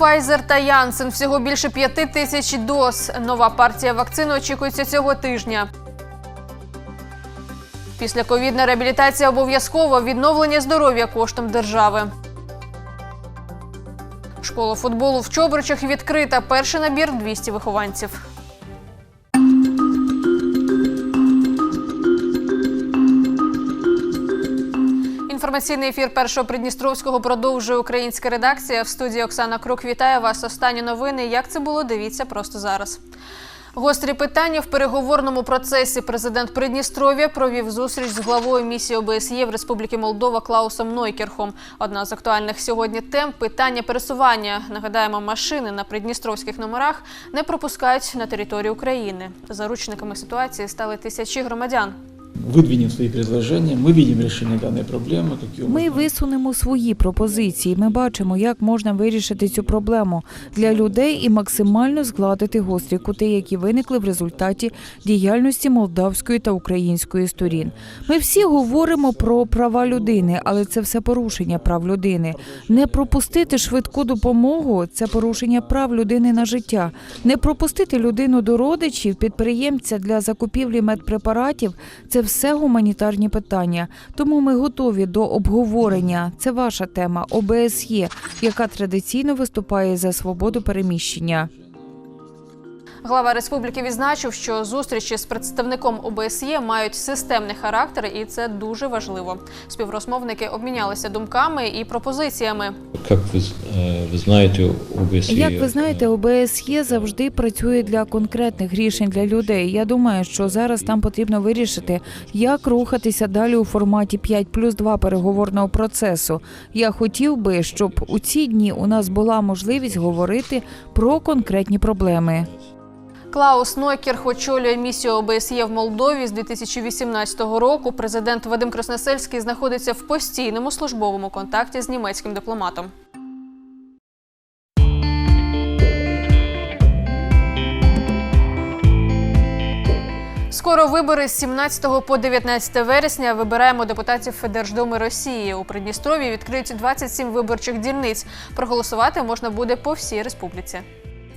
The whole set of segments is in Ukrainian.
Pfizer та Janssen. Всього більше п'яти тисяч доз. Нова партія вакцини очікується цього тижня. Після ковідна реабілітація обов'язково відновлення здоров'я коштом держави. Школа футболу в Чобричах відкрита. Перший набір 200 вихованців. Інформаційний ефір першого Придністровського продовжує українська редакція. В студії Оксана Крук вітає вас. Останні новини. Як це було? Дивіться просто зараз. Гострі питання в переговорному процесі. Президент Придністров'я провів зустріч з главою місії ОБСЄ в Республіки Молдова Клаусом Нойкерхом. Одна з актуальних сьогодні тем питання пересування. Нагадаємо, машини на придністровських номерах не пропускають на територію України. Заручниками ситуації стали тисячі громадян выдвинем свои предложения, мы видим решение данной проблемы, какие Ми висунемо свої пропозиції. Ми бачимо, як можна вирішити цю проблему для людей і максимально згладити гострі кути, які виникли в результаті діяльності молдавської та української сторін. Ми всі говоримо про права людини, але це все порушення прав людини. Не пропустити швидку допомогу це порушення прав людини на життя. Не пропустити людину до родичів, підприємця для закупівлі медпрепаратів це все гуманітарні питання. Тому ми готові до обговорення. Це ваша тема ОБСЄ, яка традиційно виступає за свободу переміщення. Глава республіки відзначив, що зустрічі з представником ОБСЄ мають системний характер, і це дуже важливо. Співрозмовники обмінялися думками і пропозиціями. Как вы, з- э, вы знаете, ОБСЄ... Як ви знаєте, ОБСЄ завжди працює для конкретних рішень для людей. Я думаю, що зараз там потрібно вирішити, як рухатися далі у форматі 5 плюс 2 переговорного процесу. Я хотів би, щоб у ці дні у нас була можливість говорити про конкретні проблеми. Клаус Нойкерх очолює місію ОБСЄ в Молдові з 2018 року. Президент Вадим Красносельський знаходиться в постійному службовому контакті з німецьким дипломатом. Скоро вибори з 17 по 19 вересня вибираємо депутатів Федерждуми Росії. У Придністров'ї відкриють 27 виборчих дільниць. Проголосувати можна буде по всій республіці.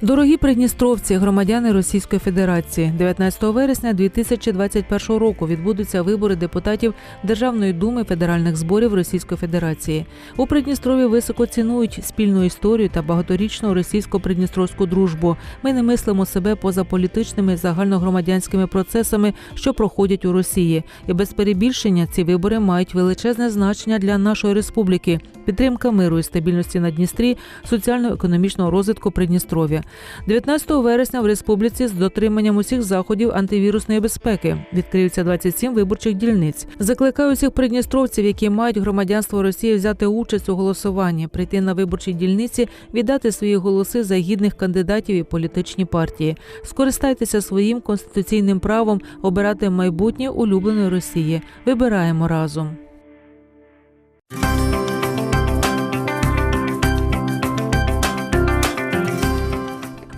Дорогі придністровці, громадяни Російської Федерації, 19 вересня 2021 року відбудуться вибори депутатів Державної думи федеральних зборів Російської Федерації. У Придністрові високо цінують спільну історію та багаторічну російсько-придністровську дружбу. Ми не мислимо себе поза політичними загальногромадянськими процесами, що проходять у Росії. І без перебільшення ці вибори мають величезне значення для нашої республіки. Підтримка миру і стабільності на Дністрі, соціально-економічного розвитку Придністров'я. 19 вересня в республіці з дотриманням усіх заходів антивірусної безпеки відкриються 27 виборчих дільниць. Закликаю усіх придністровців, які мають громадянство Росії, взяти участь у голосуванні, прийти на виборчі дільниці, віддати свої голоси за гідних кандидатів і політичні партії. Скористайтеся своїм конституційним правом обирати майбутнє улюбленої Росії. Вибираємо разом.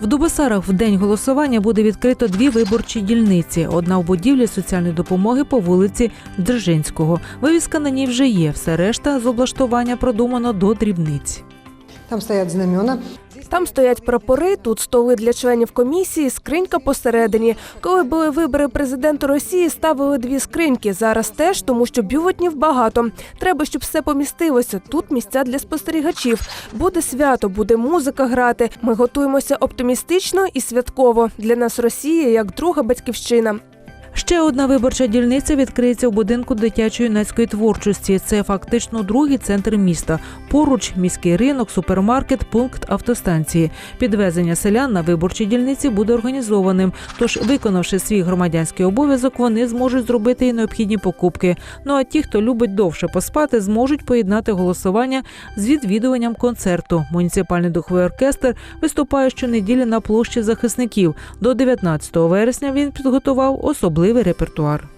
В Дубосарах в день голосування буде відкрито дві виборчі дільниці. Одна в будівлі соціальної допомоги по вулиці Дзержинського. Вивіска на ній вже є. Все решта з облаштування продумано до дрібниць. Там стоять знамена. Там стоять прапори, тут столи для членів комісії, скринька посередині. Коли були вибори президенту Росії, ставили дві скриньки. Зараз теж, тому що бюлетнів багато. Треба, щоб все помістилося. Тут місця для спостерігачів. Буде свято, буде музика грати. Ми готуємося оптимістично і святково. Для нас Росія як друга батьківщина. Ще одна виборча дільниця відкриється у будинку дитячої юнацької творчості. Це фактично другий центр міста. Поруч міський ринок, супермаркет, пункт автостанції. Підвезення селян на виборчі дільниці буде організованим. Тож, виконавши свій громадянський обов'язок, вони зможуть зробити і необхідні покупки. Ну а ті, хто любить довше поспати, зможуть поєднати голосування з відвідуванням концерту. Муніципальний духовий оркестр виступає щонеділі на площі захисників. До 19 вересня він підготував особливий репертуар.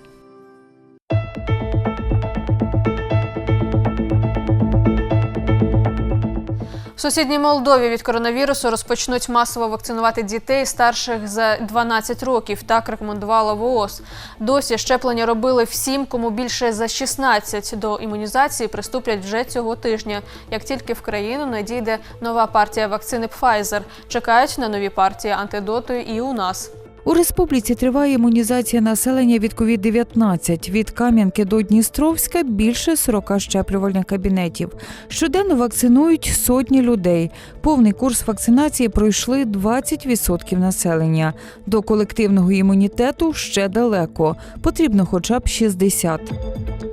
В сусідній Молдові від коронавірусу розпочнуть масово вакцинувати дітей старших за 12 років. Так рекомендувала ВООЗ. Досі щеплення робили всім, кому більше за 16. До імунізації приступлять вже цього тижня. Як тільки в країну надійде нова партія вакцини Pfizer. Чекають на нові партії антидоту і у нас. У республіці триває імунізація населення від COVID-19. Від Кам'янки до Дністровська більше 40 щеплювальних кабінетів. Щоденно вакцинують сотні людей. Повний курс вакцинації пройшли 20% населення. До колективного імунітету ще далеко. Потрібно хоча б 60.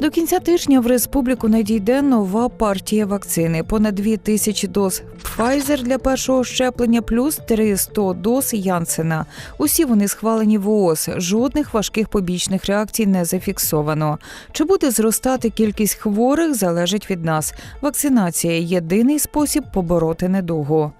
До кінця тижня в республіку надійде нова партія вакцини. Понад 2 тисячі доз Pfizer для першого щеплення, плюс 300 доз Янсена. Усі вони схвалені ВООЗ. Жодних важких побічних реакцій не зафіксовано. Чи буде зростати кількість хворих, залежить від нас. Вакцинація єдиний спосіб побороти недугу.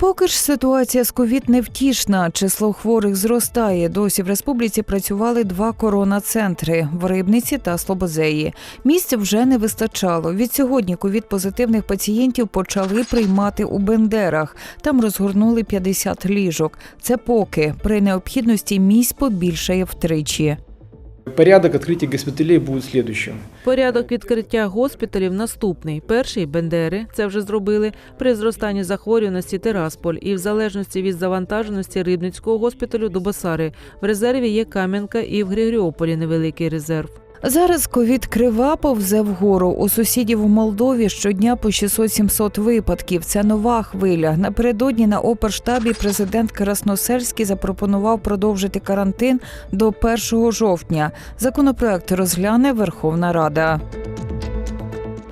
Поки ж ситуація з ковід невтішна, число хворих зростає. Досі в республіці працювали два коронацентри в Рибниці та Слободзеї. Місця вже не вистачало. Від сьогодні ковід позитивних пацієнтів почали приймати у Бендерах. Там розгорнули 50 ліжок. Це поки при необхідності місць побільшає втричі. Порядок відкриття госпиталей буде следующим. Порядок відкриття госпіталів наступний. Перший Бендери, це вже зробили, при зростанні захворюваності Терасполь і в залежності від завантаженості Рибницького госпіталю до Басари. В резерві є Кам'янка і в Григоріополі невеликий резерв. Зараз ковід крива повзе вгору. У сусідів у Молдові щодня по 600-700 випадків. Це нова хвиля. Напередодні на оперштабі президент Красносельський запропонував продовжити карантин до 1 жовтня. Законопроект розгляне Верховна Рада.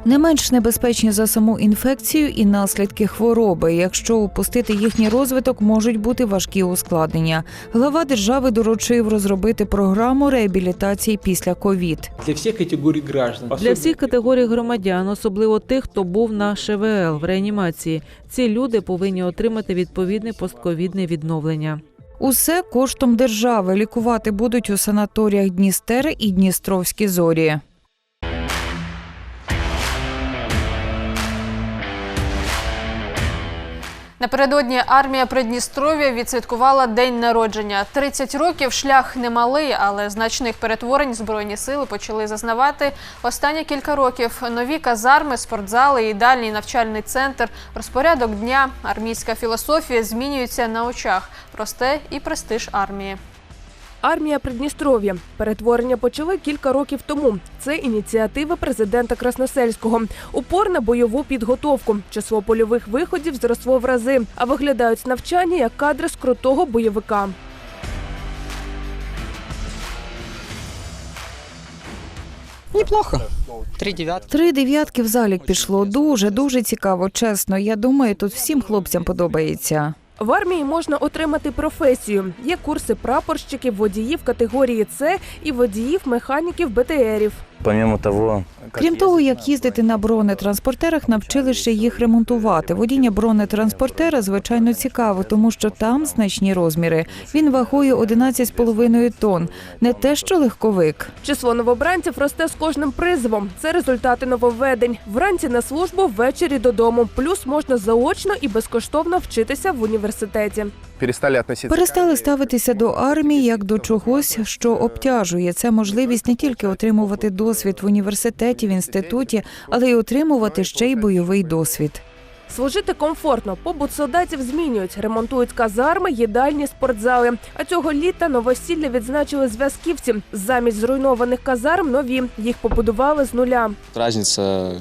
Не менш небезпечні за саму інфекцію і наслідки хвороби. Якщо упустити їхній розвиток, можуть бути важкі ускладнення. Глава держави доручив розробити програму реабілітації після ковід. Для всех категорий граждан. Для всіх категорій громадян, особливо тих, хто був на ШВЛ в реанімації, ці люди повинні отримати відповідне постковідне відновлення. Усе коштом держави лікувати будуть у санаторіях Дністер і Дністровські зорі. Напередодні армія Придністров'я відсвяткувала день народження. 30 років шлях немалий, але значних перетворень збройні сили почали зазнавати останні кілька років. Нові казарми, спортзали, їдальний навчальний центр, розпорядок дня, армійська філософія змінюються на очах. Росте і престиж армії. Армія Придністров'я. Перетворення почали кілька років тому. Це ініціатива президента Красносельського. Упор на бойову підготовку. Число польових виходів зросло в рази, а виглядають навчання як кадри з крутого бойовика. Неплохо. Три девятки. Три дев'ятки в залік пішло. Дуже дуже цікаво. Чесно. Я думаю, тут всім хлопцям подобається. В армії можна отримати професію. Є курси прапорщиків, водіїв категорії С і водіїв механіків БТРів. Помимо того, Крім того, як їздити на бронетранспортерах, навчили ще їх ремонтувати. Водіння бронетранспортера звичайно цікаво, тому що там значні розміри. Він вагою 11,5 тонн. Не те, що легковик. Число новобранців росте з кожним призовом. Це результати нововведень. Вранці на службу, ввечері додому. Плюс можна заочно і безкоштовно вчитися в університеті. перестали. Перестали ставитися до армії як до чогось, що обтяжує. Це можливість не тільки отримувати досвід в університеті, в інституті, але й отримувати ще й бойовий досвід. Служити комфортно. Побут солдатів змінюють, ремонтують казарми, їдальні, спортзали. А цього літа новосілля відзначили зв'язківці. Замість зруйнованих казарм нові. Їх побудували з нуля. Разница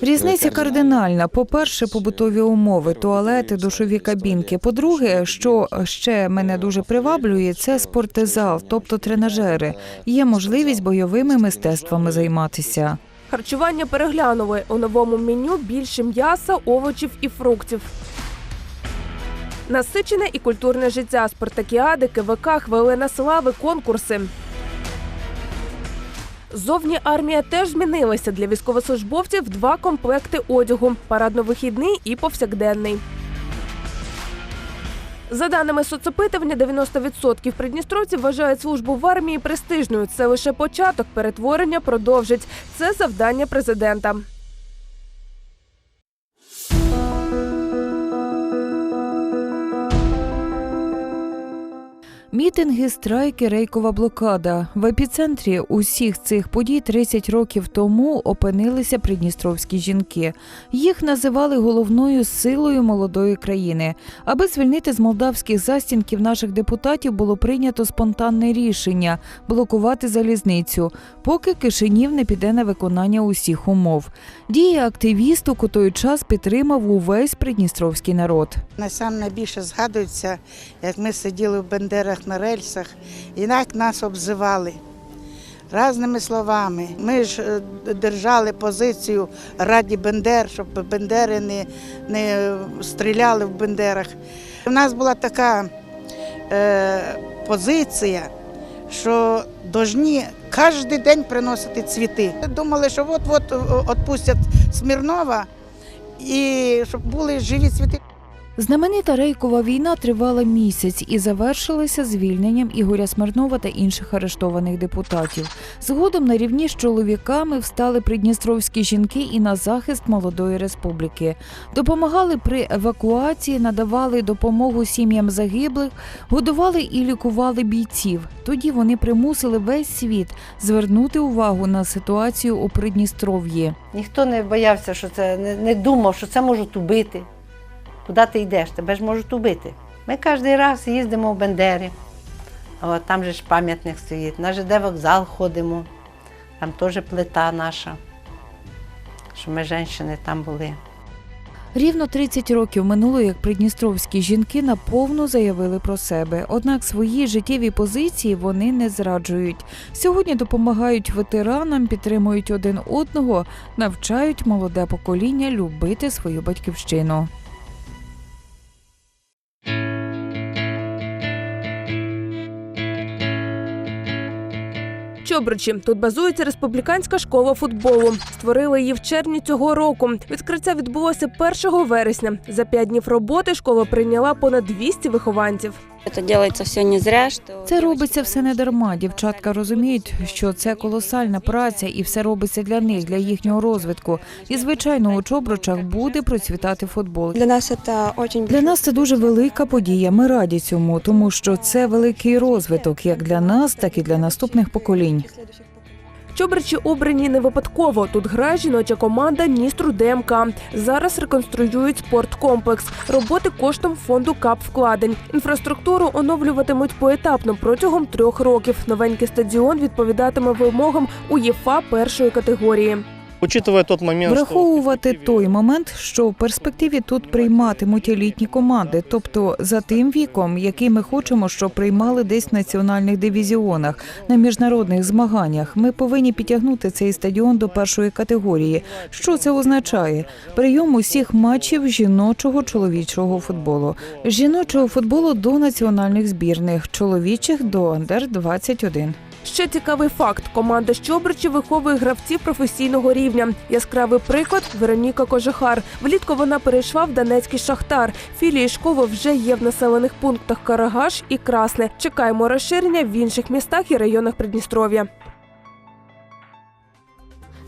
Різниця кардинальна. По-перше, побутові умови, туалети, душові кабінки. По-друге, що ще мене дуже приваблює, це спортзал, тобто тренажери. Є можливість бойовими мистецтвами займатися. Харчування переглянули. У новому меню більше м'яса, овочів і фруктів. Насичене і культурне життя, спартакіади, КВК, хвилина слави, конкурси. Зовні армія теж змінилася для військовослужбовців два комплекти одягу: парадно-вихідний і повсякденний. За даними соцопитування, 90% придністровців вважають службу в армії престижною. Це лише початок перетворення продовжить. Це завдання президента. Мітинги, страйки, рейкова блокада. В епіцентрі усіх цих подій 30 років тому опинилися придністровські жінки. Їх називали головною силою молодої країни. Аби звільнити з молдавських застінків наших депутатів, було прийнято спонтанне рішення блокувати залізницю, поки Кишинів не піде на виконання усіх умов. Дії активісток у той час підтримав увесь придністровський народ. Насам найбільше згадується, як ми сиділи в Бендерах на рельсах, і нас обзивали. Разними словами. Ми ж е, держали позицію раді Бендер, щоб Бендери не, не стріляли в Бендерах. У нас була така е, позиція, що повинні кожен день приносити цвіти. Думали, що от-от відпустять Смірнова і щоб були живі цвіти. Знаменита рейкова війна тривала місяць і завершилася звільненням Ігоря Смирнова та інших арештованих депутатів. Згодом на рівні з чоловіками встали придністровські жінки і на захист молодої республіки. Допомагали при евакуації, надавали допомогу сім'ям загиблих, годували і лікували бійців. Тоді вони примусили весь світ звернути увагу на ситуацію у Придністров'ї. Ніхто не боявся, що це не, думав, що це можуть убити. Куди ти йдеш? Тебе ж можуть убити. Ми кожен раз їздимо в Бендері. От, там же ж пам'ятник стоїть. На ЖД вокзал ходимо. Там теж плита наша. Що ми жінки там були. Рівно 30 років минуло, як придністровські жінки наповну заявили про себе. Однак свої життєві позиції вони не зраджують. Сьогодні допомагають ветеранам, підтримують один одного, навчають молоде покоління любити свою батьківщину. Чобричі тут базується республіканська школа футболу. Створили її в червні цього року. Відкриття відбулося 1 вересня. За п'ять днів роботи школа прийняла понад 200 вихованців. Це робиться все не зря. Що Це робиться все не дарма. Дівчатка розуміють, що це колосальна праця, і все робиться для них, для їхнього розвитку. І звичайно, у Чобручах буде процвітати футбол. Для нас це Для нас це дуже велика подія. Ми раді цьому, тому що це великий розвиток як для нас, так і для наступних поколінь. Чобричі обрані не випадково. Тут грає жіноча команда Ністру ДМК. Зараз реконструюють спорткомплекс. Роботи коштом фонду КАП вкладень. Інфраструктуру оновлюватимуть поетапно протягом трьох років. Новенький стадіон відповідатиме вимогам УЄФА першої категорії. Враховувати той момент, що в перспективі тут прийматимуть елітні команди, тобто за тим віком, який ми хочемо, щоб приймали десь в національних дивізіонах на міжнародних змаганнях. Ми повинні підтягнути цей стадіон до першої категорії. Що це означає? Прийом усіх матчів жіночого чоловічого футболу, жіночого футболу до національних збірних, чоловічих до андер 21 Ще цікавий факт: команда Щобричі виховує гравців професійного рівня. Яскравий приклад Вероніка Кожехар. Влітку вона перейшла в Донецький шахтар. Філії школи вже є в населених пунктах Карагаш і Красне. Чекаємо розширення в інших містах і районах Придністров'я.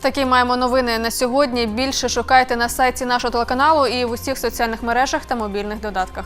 Такі маємо новини на сьогодні. Більше шукайте на сайті нашого телеканалу і в усіх соціальних мережах та мобільних додатках.